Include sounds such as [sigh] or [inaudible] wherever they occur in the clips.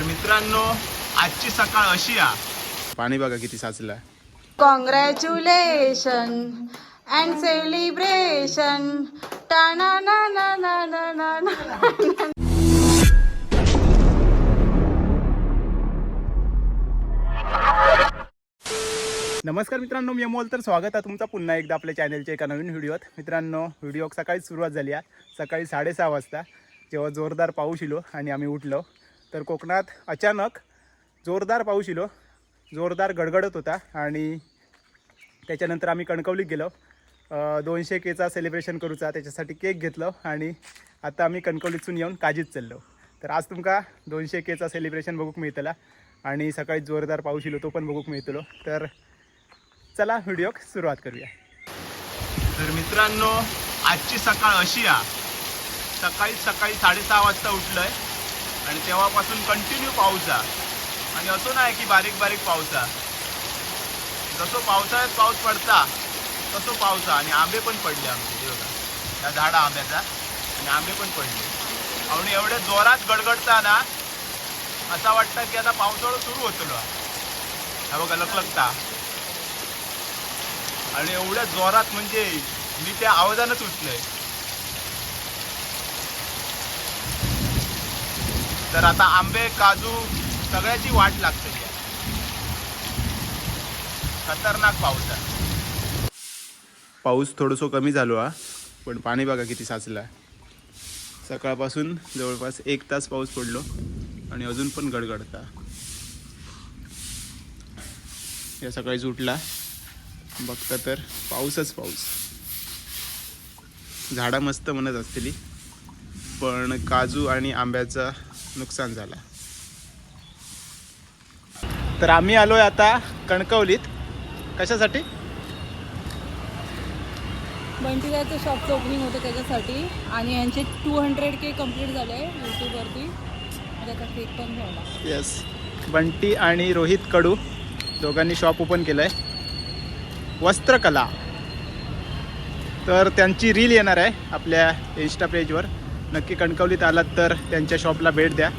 तर मित्रांनो आजची सकाळ अशी आ. पाणी बघा किती साचलं. कॉंग्रॅच्युलेशन अँड सेलिब्रेशन टाना ना ना ना ना ना ना नमस्कार मित्रांनो मी अमोल. तर स्वागत आहे तुमचं पुन्हा एकदा आपल्या चॅनलच्या एका नवीन व्हिडिओत. मित्रांनो व्हिडिओ सकाळी सुरुवात झाली आहे सकाळी साडेसहा वाजता जेव्हा जोरदार पाऊस इलो आणि आम्ही उठलो. तर कोकणात अचानक जोरदार पाऊस इलो जोरदार गडगडत होता आणि त्याच्यानंतर आम्ही कणकवलीत गेलो. दोनशे केचा सेलिब्रेशन करूचा त्याच्यासाठी केक घेतलो आणि आता आम्ही कणकवलीतसून येऊन काजीत चाललो. तर आज तुमका दोनशे केचा सेलिब्रेशन बघूक मिळतला आणि सकाळी जोरदार पाऊस इलो तो पण बघूक मिळतलो. तर चला व्हिडिओ सुरुवात करूया. तर मित्रांनो आजची सकाळ अशी आ सकाळी सकाळी साडेसहा वाजता उठलोय. आणि तेव्हापासून कंटिन्यू पाऊस आ आणि असं नाही की बारीक बारीक पाऊस आ जसं पावसाळ्यात पाऊस पडता तसं पाऊस आणि आंबे पण पडले आमचे हे बघा. या झाडा आंब्याचा. आणि आंबे पण पडले. आणि एवढ्या जोरात गडगडताना असं वाटतं की आता पावसाळा सुरू होतलो. हा बघा लकलकता आणि एवढ्या जोरात म्हणजे मी त्या आवाजानंच उठले तर आता आंबे काजू सगळ्याची वाट लागते. खतरनाक पाऊस आहे पाऊस थोडंसं कमी झालो हा. पण पाणी बघा किती साचला. सकाळपासून जवळपास एक तास पाऊस पडलो आणि अजून पण गडगडता. या सकाळीच उठला. बघता तर पाऊसच पाऊस. झाडं मस्त म्हणत असतील. पण काजू आणि आंब्याचा नुकसान झाला. तर आम्ही आलोय आता कणकवलीत. कशासाठी? बंटीदाचं शॉपचं ओपनिंग होतं त्याच्यासाठी. आणि यांचे टू हंड्रेड के कंप्लीट झाले यूट्यूबवरती त्याचा केक पण घ्यायला येस बंटी आणि रोहित कडू दोघांनी शॉप ओपन केलं आहे वस्त्रकला. तर त्यांची रील येणार आहे आपल्या इन्स्टा पेजवर नक्की कणकवलीत आलात तर त्यांच्या शॉपला भेट द्या.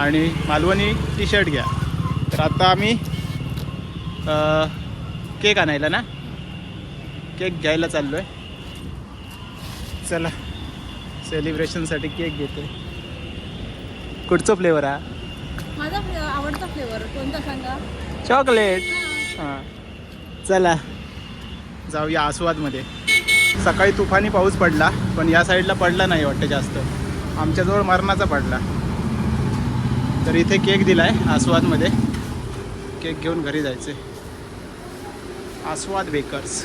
आणि मालवणी टी शर्ट घ्या. तर आता आम्ही केक आणायला ना? केक घ्यायला चाललो आहे चला सेलिब्रेशनसाठी केक घेतो कुठचं फ्लेवर हा? माझा आवडता फ्लेवर कोणता सांगा? चॉकलेट हां. चला जाऊया आस्वादमध्ये. सकाळी तुफानी पाऊस पडला पण या साईडला पडला नाही वाटतं जास्त. आमच्याजवळ मरणाचा पडला. तर इथे केक दिला आहे आस्वादमध्ये. केक घेऊन घरी जायचे आस्वाद बेकर्स.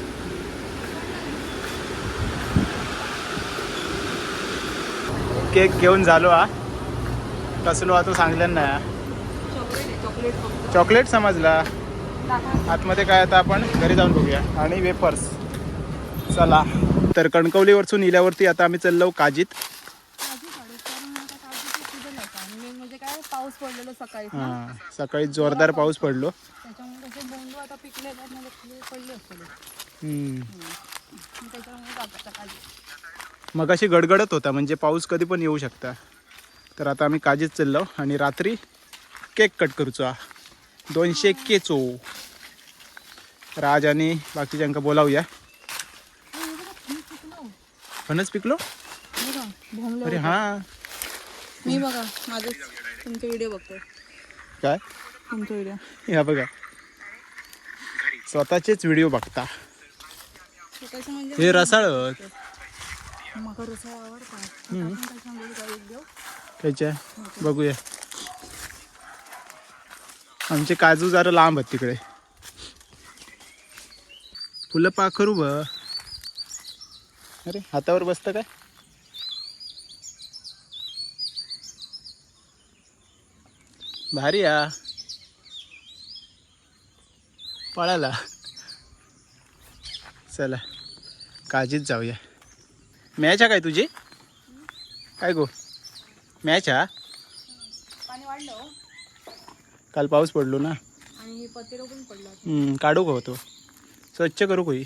केक घेऊन झालो हा. कसलो हा तो सांगल्यान नाही चॉकलेट चॉकलेट समजला. आतमध्ये काय आता आपण? घरी जाऊन बघूया. आणि वेफर्स. चला. तर कणकवलीवरसून इल्यावरती आता आम्ही चाललो काजीत. सकाळी हां सकाळी जोरदार पाऊस पडलो. मग अशी गडगडत होता म्हणजे पाऊस कधी पण येऊ शकता. तर आता आम्ही काजीत चाललो आणि रात्री केक कट करूचो. दोनशे केचो. राज आणि बाकीच्यांका बोलावूया. फणस पिकलो? भोंगले अरे हां. मी बघा माझं तुमचे व्हिडिओ बघतोय. काय? तुमचे व्हिडिओ या बघा. स्वतःचेच व्हिडिओ बघता. स्वतःचं म्हणजे हे रसाळ आवडतात देऊ. त्याच्या बघूया. आमचे काजू जरा लांब आहेत तिकडे. फुलं पाखरू ब. अरे हातावर बसतं काय? भारी या पळाला. चला काजीत जाऊया. मॅच आहे काय तुझी? काय गो? मॅच हा? हो. काल पाऊस पडलो ना. काढू का होतो स्वच्छ करू कोई.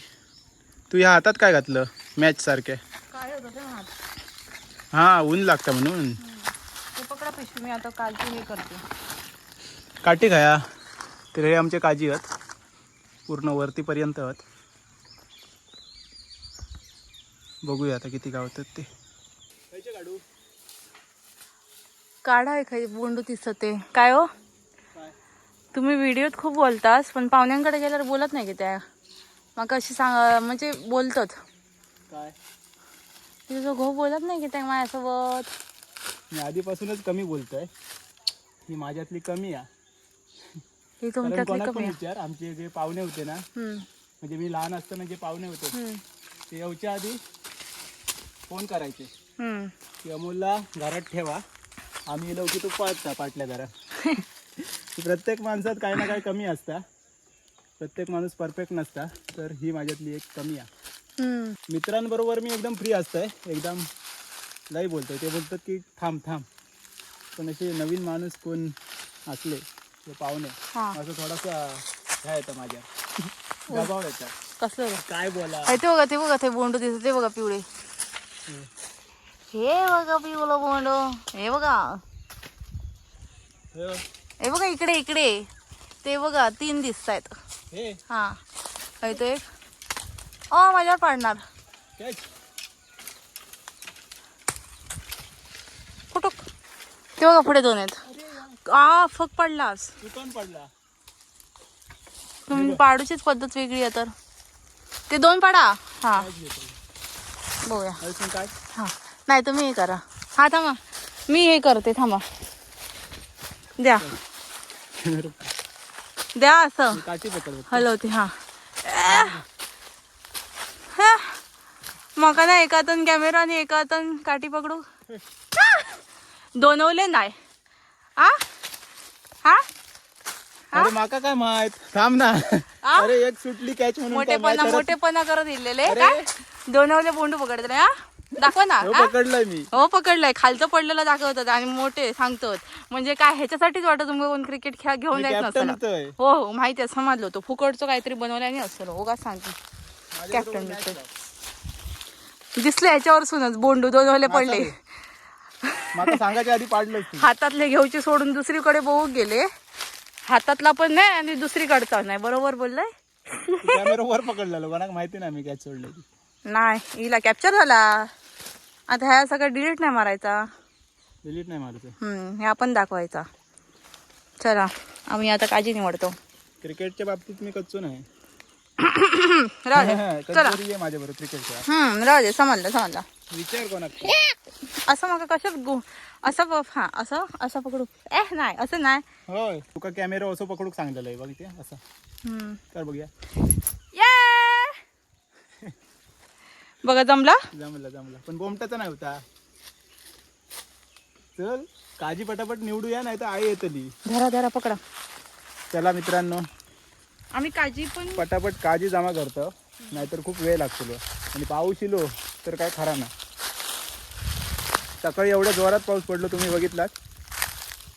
तू ह्या हातात काय घातलं? मॅच सारख्या काय होतं ते हात हां ऊन लागतं म्हणून. ते पकडा पिशवी मी आता कालची हे करते. काठी खाया तर हे आमचे काजी आहेत. पूर्ण वरतीपर्यंत आहेत. बघूया आता किती गावतात ते. काढू काढा एखादी बोंडू दिसत ते. काय हो? तुम्ही व्हिडिओत खूप बोलतास पण पाहुण्यांकडे गेल्यावर बोलत नाही की त्या? मग अशी सांग म्हणजे बोलतात. काय? तुझं घो बोलत नाही की त्या माझ्यासोबत? मी आधीपासूनच कमी बोलतोय. ही माझ्यातली कमी आहे कारण कोणाला पण. विचार? आमचे जे पाहुणे होते ना म्हणजे मी लहान असताना जे पाहुणे होते ते यायच्या आधी फोन करायचे. की अमोलला घरात ठेवा आम्ही गेलो की तू पळता पाटल्या घरात. [laughs] प्रत्येक माणसात काही ना काही कमी असता. प्रत्येक माणूस परफेक्ट नसता तर ही माझ्यातली एक कमी आहे. मित्रांबरोबर मी एकदम फ्री असतंय. एकदम लई बोलतोय. ते बोलतात की थांब थांब. पण असे नवीन माणूस कोण असले ते पाहुणे असं थोडासा ह्या येतं माझ्या. दबाव येतं. कसलं? काय बोला? ते बघा ते बघा ते बोंडू दिसत ते बघा पिवळे. हे बघा पिवलं बोंडू. हे बघा. हे. बघा इकडे इकडे. ते बघा तीन दिसत आहेत हे. तो. एक ओ माझ्यावर पाडणार कुठं ते बघा पुढे दोन आहेत आ फक पडलास पडला तुम्ही पाडूचीच पद्धत वेगळी आहे तर. ते दोन पाडा? हा. बघूया. हा. नाही तुम्ही हे करा. हा थांबा. मी हे करते थांबा. द्या. [laughs] द्या असं. हलवते हा. मका ना एका हातान कॅमेरा आणि एका हातान काठी पकडू. दोनवले नाही. आ? हा? अरे माका काय माहीत? थांब ना. आ? अरे एक सुटली कॅच म्हणून काय मोठेपणा माहीत मोठेपणा करत दिलेले अरे. काय? दोनवले बोंडू पकडत हा? दाखवा ना हो, हा? पकडलाय मी. हो पकडलंय. खालचं पडलेलं दाखवतात आणि मोठे सांगतात म्हणजे काय ह्याच्यासाठीच वाटत तुम्ही कोण क्रिकेट खेळ घेऊन मी जायचं होतोय. हो हो माहिती आहे समजलो तो फुकटचं काहीतरी बनवल्याने असतं उगा सांगते. कॅप्टन दिसले ह्याच्यावर सुनच बोंडू दोनवले पडले. [laughs] माका सांगायच्या आधी पाडलंच तू. हातातले घेऊचे सोडून दुसरीकडे बघू गेले. हातातला पण नाही आणि दुसरीकडचा नाही बरोबर बोललाय? कॅमेरा वर पकडलेलो कोणाक माहिती नाही मी कॅच सोडले नाही हिला कॅप्चर झाला. आता ह्या सगळं डिलीट नाही मारायचा. डिलीट नाही हम्म, हे आपण दाखवायचा. चला आम्ही आता काळजी निवडतो. क्रिकेटच्या बाबतीत मी कच्चो नाही. [coughs] राहू दे [laughs] चला. कधी ये माझ्या बरोबर क्रिकेट खेळा हम्म राहू दे समजलं समजलं. विचार कोणाक असं मग कसं गो असं ब- हा असं असं पकडू. ए नाही असं नाही. होय. तुका कॅमेरा असं पकडूक सांगलेलं आहे बघ इथे असं. हम्म. कर बघूया. ये! बघा जमला? जमलं जमलं. पण गोमटाचा नाही होता. चल काजी पटापट निवडूया नाही तर आई येतली. धरा धरा पकडा. चला मित्रांनो. आम्ही काळजी पण पटापट काजी जमा करतो. नाहीतर खूप वेळ लागतो आणि पाऊस इलो तर काय खरा ना सकाळी एवढ्या जोरात पाऊस पडलो तुम्ही बघितलात.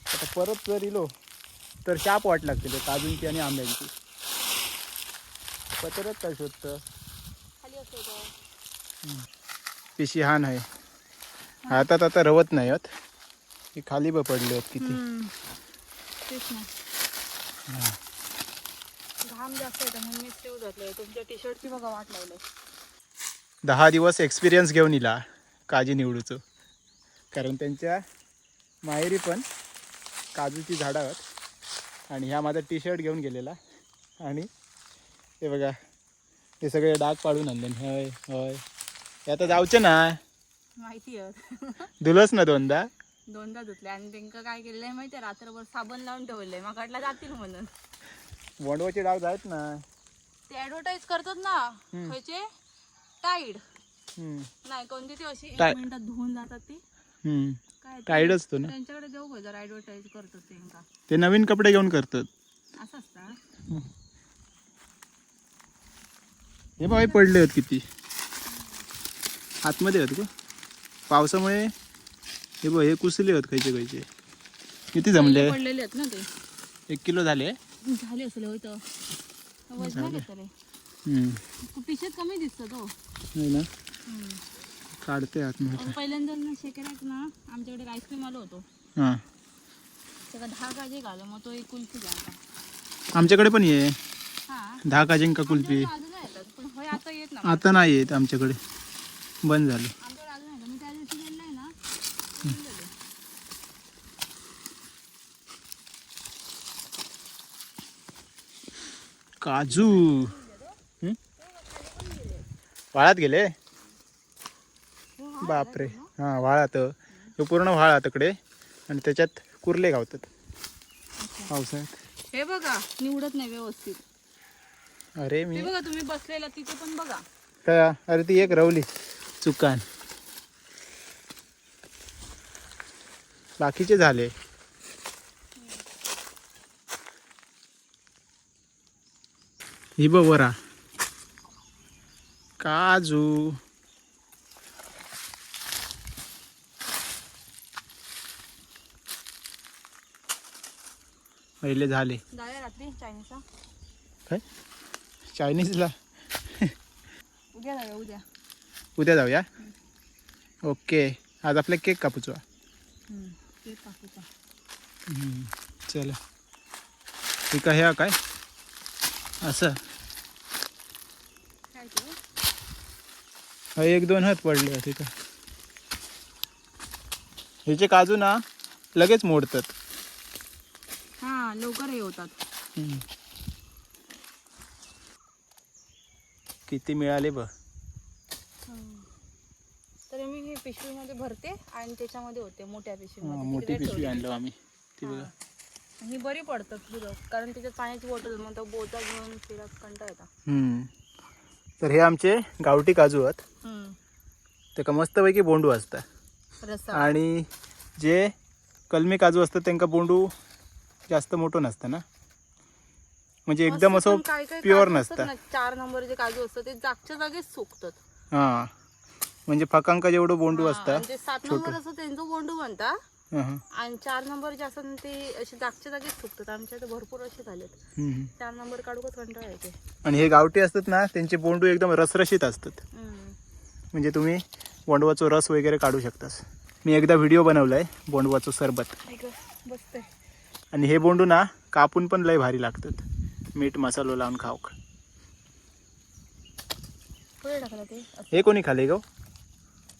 आता परत जर इलो तर शाप वाट लागतील काजूंची आणि आंब्यांची. पत्रच काय शोधतं पिशी हा नाही हातात आता रवत नाही आहेत ही खाली ब पडले आहेत किती. हम्म. तेच ना. घाम जास्त येतो म्हणून मी स्लीव घातलंय तुमच्या टी शर्टची बघा वाट लावलंय दहा दिवस एक्सपिरियन्स घेऊन इला काजी निवडूचो. कारण त्यांच्या माहेरी पण काजूची झाडं आहेत. आणि ह्या माझा टी शर्ट घेऊन गेलेला. आणि हे बघा हे सगळे डाग पाडून आणले. होय होय. हे आता जाऊचे ना. माहिती आहे. धुलस ना दोनदा. दोनदा धुतले. आणि त्यांना काय केलंय माहितीये रात्रभर साबण लावून ठेवलंय मग जातील म्हणून. वंडवाचे डाग जायत ना. ते ऍडव्हर्टाईज करतात ना. खायचे टाईड. नाही कोणती ती अशी? एक टाय- मिनिटात धुवून जातात ती. हम्म. काय ते- टाईड असतो ना. त्यांच्याकडे देऊ गो जर ऍडव्हर्टाईज करतात त्यांका ते नवीन कपडे घेऊन करतात. असं असतं हे? बाई पडले आहेत किती. आतमध्ये आहेत का पावसामुळे हे बघ हे कुसले आहेत खायचे खायचे किती जमले? पडलेले आहेत ना ते. एक किलो झाले. झाले असेल होय तर. वजन घेतले. पिशेत कमी दिसतो तो नाही ना? काढते आतमध्ये. पहिल्यांदा ना शेकऱ्यात ना आमच्याकडे आईस्क्रीम आलो होतो. हां. त्याला दहा काजी घालू मग तो एक कुल्फी घ्या आमच्याकडे पण ये. हा. दहा काजिंका कुल्फी. आता येत ना आता नाही येत आमच्याकडे. बंद झालं आमच्याकडे अजून येतात मी त्या दिवशी गेलोय ना गेलेले. काजू? वाळात गेले? बापरे. हां वाळात. हे पूर्ण वाळा तिकडे आणि त्याच्यात कुर्ले गावतात. पावसाळ्यात. हे बघा निवडत नाही व्यवस्थित. अरे मी बघा तुम्ही बसलेला तिथे पण बघा. काय अरे ती एक रवली चुकान. बाकीचे झाले. ही बघ वरा. काजू. पहिले झाले. काय? चायनीजला? उद्या जाऊया उद्या. उद्या जाऊया? ओके. आज आपला केक कापूचा केक कापूचा. चला. ठीक आहे काय? असं. हा एक दोन हात पडले आहे ह्याचे काजू ना लगेच मोडतात. हा लवकर हे होतात. हम्म. किती मिळाले ब तर मी हे पिशवीमध्ये भरते आणि त्याच्यामध्ये होते मोठ्या हा, पिशवीमध्ये. मोठी तिकडे पिशवी. आणलो आम्ही. ती बघा. हा. बरी पडतात फिरत कारण त्याच्यात पाण्याची बॉटल मग तो बोचा घेऊन फिरत कंटा येतात. तर हे आमचे गावठी काजू आहेत. ते का मस्तपैकी बोंडू असतात. आणि जे कलमी काजू असतात त्यांना बोंडू जास्त मोठं नसतं ना? म्हणजे एकदम असं प्युअर नसतं. चार नंबरचे काजू असतात ते जागच्या जागेच सुकतात. हां. म्हणजे फकांका जेवढं बोंडू हा, असतं आणि ते सात नंबर असं त्यांचं बोंडू म्हणता हां. आणि चार नंबर जे असतात ते असे जागच्या जागेच सुकतात आमच्या इथे भरपूर असे झालेत. चार नंबर काढूकच कंटाळा येते आणि हे गावठी असतात ना त्यांचे बोंडू एकदम रसरशीत असतात. म्हणजे तुम्ही बोंडवाचं रस वगैरे काढू शकतास. मी एकदा व्हिडिओ बनवला आहे बोंडवाचं सरबत. आणि हे बोंडू ना कापून पण लय भारी लागतात. मीठ मसालो लावून खाऊ पुढे टाकलं ते? असं हे कोणी खाले गो?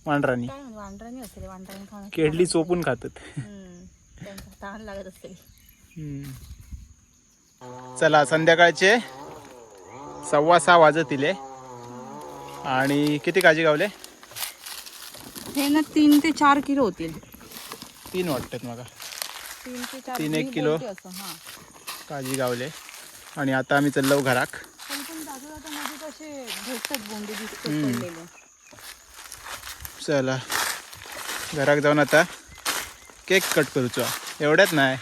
काय वांढराने असेल वांढराने खाणं केडली चोपून खातात. हम्म. त्यांचा तहान लागत असेल हम्म. चला संध्याकाळचे सव्वा सहा वाजतीले आणि किती काजी गावले? हे ना तीन ते चार किलो होतील. तीन वाटतात मला तीन ते चार तीन एक मी किलो. बोलते असं हा. काजी गावले. आणि आता आम्ही चाललो घराक. पण पण जाता जाता मध्ये कसे भेटतात बोंडे दिसतात हम्म. पडलेले. चला घराक जाऊन आता केक कट करूचो. एवढ्यात नाही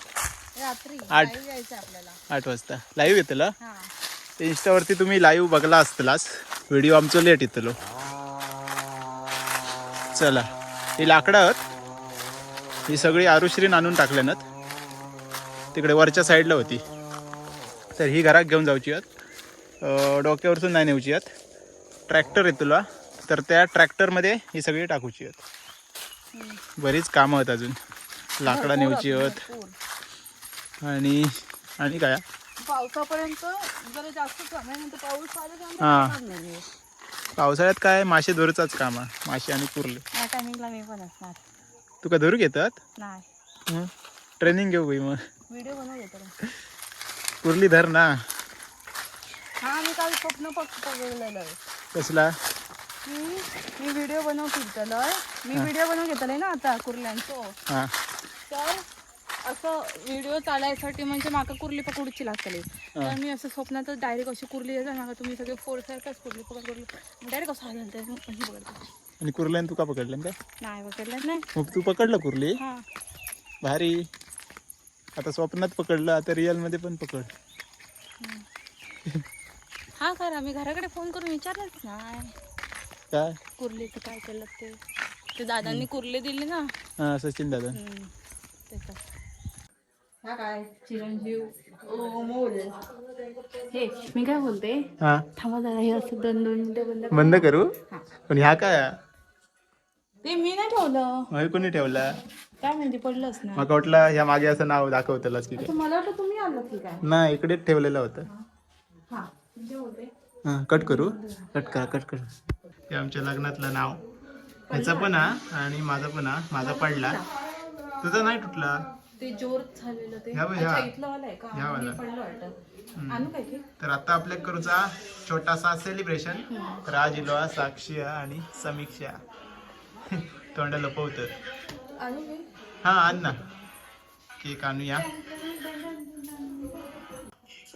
आठ. आठ वाजता. लाईव्ह येतलं? हा. इन्स्टावरती तुम्ही लाईव्ह बघला असतलाच व्हिडिओ आमचो लेट येतलो. चला. ही लाकडं आहेत. ही सगळी आरुश्रीन आणून टाकल्यानत. तिकडे वरच्या साईडला होती. तर ही घरात घेऊन जाऊची आहेत. अं, डोक्यावरतून नाही नेऊची आहेत. ट्रॅक्टर येतलो तर त्या ट्रॅक्टरमध्ये ही सगळी टाकूची आहेत. बरीच कामं आहेत अजून. लाकडा नेऊची आहेत. आणि आणि काय? पावसापर्यंत जरा जास्त कमी पाऊस आल्यानंतर हा. पावसाळ्यात काय? मासे धरूचाच काम आहे. मासे आणि कुर्ले. तुका धरू घेतात? नाही. ट्रेनिंग घेऊ बाई मग. व्हिडिओ बनवू येतो कुर्ली धर ना. हा मी काल स्वप्न कसला? की मी व्हिडिओ बनवू फिरतलोय मी व्हिडिओ बनवून घेतलोय ना आता कुर्ल्यांचो. हां. तर असं व्हिडिओ चालायसाठी म्हणजे माका कुर्ली पकडूची लागतली. तर मी असं स्वप्नात डायरेक्ट अशी कुर्ली येतात माका तुम्ही सगळे फोर सारखाच कुर्ली पकड कुर्ली डायरेक्ट असं पकडतो. आणि कुर्ल्यान तुका पकडलं काय नाही पकडलं नाही. मग तू पकडलं कुर्ली? हा. भारी. आता स्वप्नात पकडलं आता रिअलमध्ये पण पकड. हा. खरं मी घराकडे फोन करून विचारलंच नाही. काय? कुर्लीचं काय केलं ते? ते दादांनी कुर्ले दिले ना. हां सचिन दादा. हम्म, त्याचं. हा काय चिरंजीव? हे मी काय बोलते? हां. थांबा जरा हे असं दोन दोन मिनिटं बंद कर. बंद करू. पण ह्या काय? ते मी नाही ठेवलं. हे कोणी ठेवला? काय माहिती पडलंच ना. मला वाटलं ह्या मागे असं नाव दाखवतलंच की काय मला वाटलं तुम्ही की काय? नाही इकडेच ठेवलेलं होतं. हा. म्हणजे हां कट करू? कट करा कट करा. हे आमच्या लग्नातलं नाव. ह्याचा पण हा आणि माझा पण हा माझा पडला. तुझा नाही तुटला? ते जोर झालेलं ते. ह्या बघ, अच्छा, ह्या. इथलं वाला आहे का? ह्या वाला. मी पडलं वाटतं. आणू काय की तर आता आपल्या करूचा छोटासा सेलिब्रेशन तर आज इलो हा साक्षी हा आणि समीक्षा. तोंड लपवत. आणू हा आण ना. केक आणूया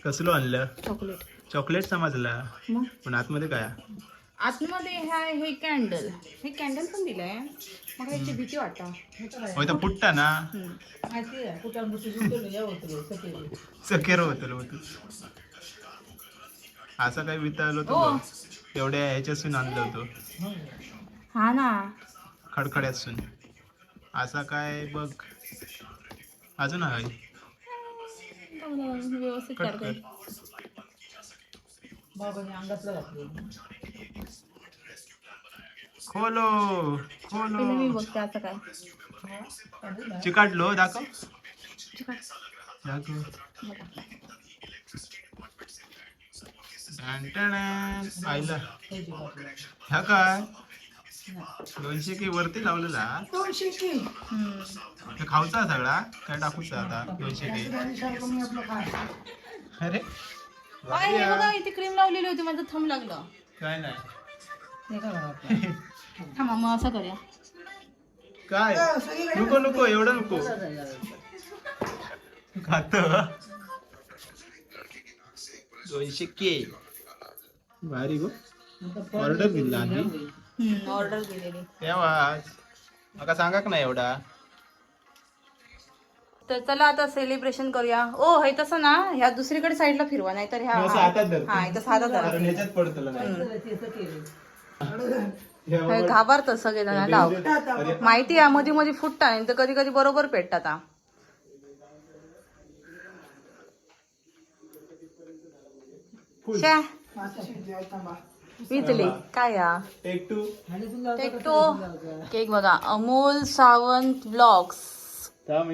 कसलो आणलं? चॉकलेट. चॉकलेट समजला. मग? पण आतमध्ये काय आतमध्ये ह्या हे कॅन्डल हे कॅन्डल पण दिलंय. मग याची भीती वाटतं. होय तर फुटता ना. सकेर होत होत असं काही विचारलं ओ. होतं एवढ्या ह्याच्यासून आणलं होतं. हा ना. खडखड्यातसून. असा काय बघ. अजून आहे. व्यवस्थित कट काढते कर खोलो खोलो. पहिलं मी बघते आता काय. चिकाटलो दाखव. चिकट. दाखव. बघा. टॅन आईला. ह्या काय? दोनशे की वरती लावलेला? हम्म. हे खाऊचा सगळा? काय टाकूचा आता? दोनशे की. अरे. काय हे बघा इथे क्रीम लावलेली होती माझं थंब लागलं. काय नाही. [laughs] थांबा मग असं करूया. काय? नको नको एवढं नको. खात दोनशे के. भारी गो ऑर्डर दिला आधी. ऑर्डर दिलेली तेव्हाच मका सांगाक नाही एवढा? तर चला आता सेलिब्रेशन करूया. ओ हे तसं ना ह्या दुसरीकडे साईडला फिरवा नाही तर ह्या असं हातात. हा इथं हातात धरा कारण ह्याच्यात पडतलं हे घाबरतं सगळे जण लाव माहिती आहे मध्ये मध्ये फुटता नाही तर कधी कधी बरोबर पेटतात. शे. विचली काय या? टेक टू केक बघा अमोल सावंत ब्लॉग्स.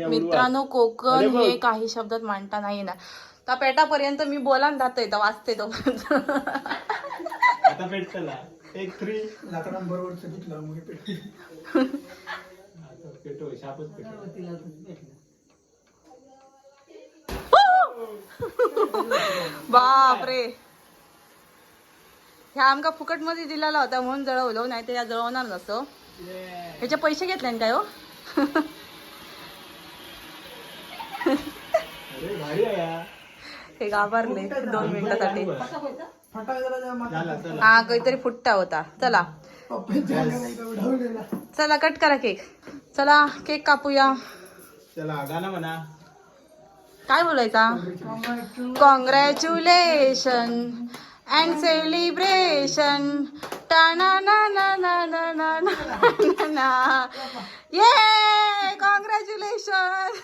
मित्रांनो कोकण हे काही शब्दात मांडता नाही येणार. त्या पेटापर्यंत मी बोला ना जात वाचते तो आता पेटला एक थ्री लाकडांबरोबर पेटो शापच पेटो बापरे. ह्या आमका फुकटमध्ये दिलेला होता म्हणून जळवलो नाही तर या जळवणार नसतो. ह्याचे पैसे घेतले ना काय हो. हे घाबरले दोन मिनिटासाठी. हा काहीतरी फुटता होता. चला. चला कट करा केक. चला केक कापूया. चला गाणं म्हणा. काय बोलायचा? कॉंग्रॅच्युलेशन अँड सेलिब्रेशन टाना ना ना ना ना ना ना ना ये कॉंग्रॅच्युलेशन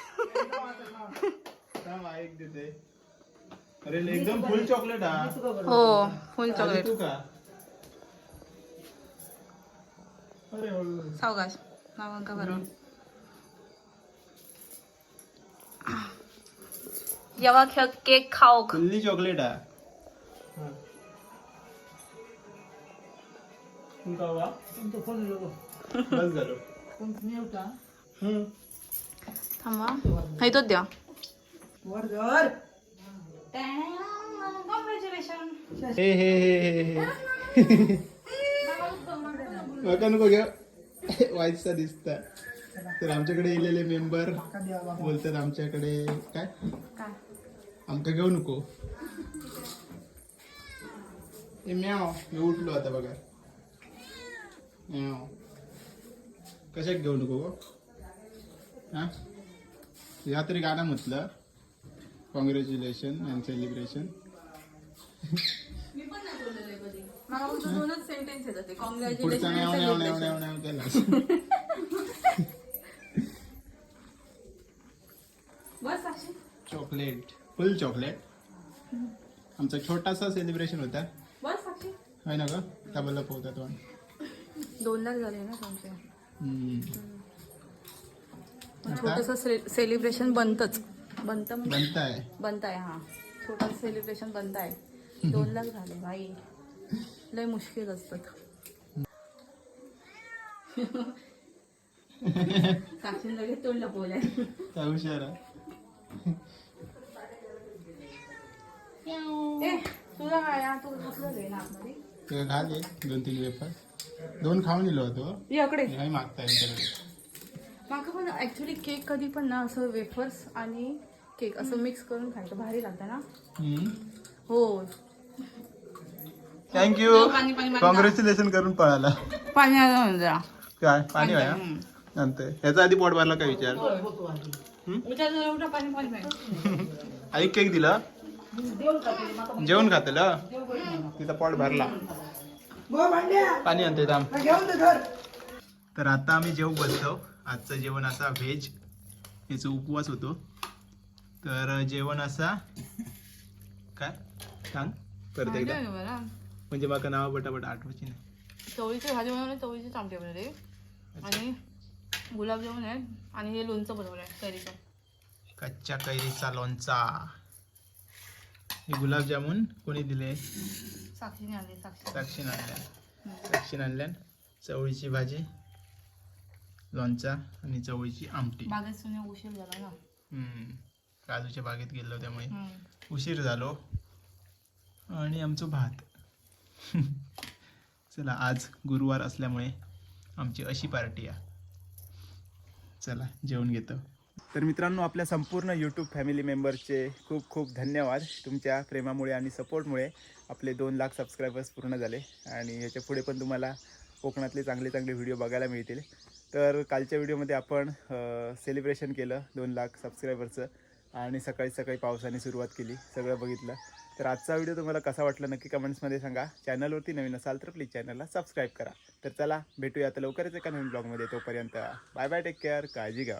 अरे एकदम फुल चॉकलेट हो. फुल चॉकलेट सावकाश नावांका भरून जेव्हा केक खाऊ फुल्ली चॉकलेट थांबा. खायतोच द्या. हे हे हे हे नका घ्या. वाईटचा दिसता. तर आमच्याकडे येलेले मेंबर बोलतात आमच्याकडे. काय? आमका घेऊ नको. ए म्याव. मी उठलो आता बघा. म्याव. कशात घेऊ नको गो? हा? या तरी गाणं म्हटलं. कॉंग्रॅच्युलेशन अँड सेलिब्रेशन दोनच सेंटेन्स येतात पुढचा न्याव न्याव न्याव न्याव न्याव केला बस साक्षी चॉकलेट. Full chocolate. आमचा छोटासा सेलिब्रेशन होता. बस साक्षी होय ना ग? डबल पोहतात पण दोन लाख झाले ना तुमचे हम्म. छोटस सेलिब्रेशन बनतच. बनत म्हणजे बनत आहे बनत आहे हा. छोटस सेलिब्रेशन बनत आहे दोन लाख झाले भाई लय मुश्किल असतात साक्षी लगेच तोंड लपवलंय हुशार तुला काय? तू कसलं दे ना आतमध्ये. ते घाल एक दोन तीन वेफर. दोन खाऊन दिलो होतो. याकडे नाही माका पण ऍक्च्युली केक कधी पण ना असं वेफर्स आणि केक असं मिक्स करून खायचं. भारी लागतं ना? हो. थँक्यू पाणी पाणी पाणी कॉंग्रॅच्युलेशन करून पळाला. पाणी आलं म्हणजे जरा काय? पाणी हम्म. नंतर. ह्याचा आधी पोट भरला काय विचार? विचार जरा उठा, पाणी पाणी पाणी. आई केक दिला? जेवण खातलं? तिचा पोट भरला. पाणी आणते थांब. तर आता आम्ही जेव बसतो आजचं जेवण असा व्हेज याचा उपवास होतो. तर जेवण असा काय? सांग. परत एकदा. म्हणजे माका नाव पटापट आठवायची नाही. चवळीची भाजी बनवली चवळीची चामटे बनवले. आणि गुलाबजामुन आहेत आणि हे लोणचं बनवलं आहे कैरीचं. कच्च्या कैरीचा लोणचा. हे गुलाबजामुन कोणी दिले? साक्षीने आणली साक्षी. साक्षीन आणल्या साक्षीन आणल्या चवळीची भाजी. लोणचा आणि चवळीची आमटी. बागेत सुने उशीर झाला ना. हम्म. काजूच्या बागेत गेलो त्यामुळे. उशीर झालो. आणि आमचं भात. [laughs] चला आज गुरुवार असल्यामुळे आमची अशी पार्टी आहे. चला जेवण घेतो. तर मित्रांनो आपल्या संपूर्ण यूट्यूब फॅमिली मेंबरचे खूप खूप धन्यवाद. तुमच्या प्रेमामुळे आणि सपोर्टमुळे आपले दोन लाख सबस्क्रायबर्स पूर्ण झाले. आणि याच्यापुढे पण तुम्हाला कोकणातले चांगले चांगले व्हिडिओ बघायला मिळतील. तर कालच्या व्हिडिओमध्ये आपण सेलिब्रेशन केलं दोन लाख सबस्क्रायबरचं आणि सकाळी सकाळी पावसाने सुरुवात केली सगळं बघितलं. तर आजचा व्हिडिओ तुम्हाला कसा वाटला नक्की कमेंट्समध्ये सांगा. चॅनलवरती नवीन असाल तर प्लीज चॅनलला सबस्क्राईब करा. तर चला भेटूया आता लवकरच एका नवीन ब्लॉगमध्ये तोपर्यंत. बाय बाय टेक केअर काळजी घ्या.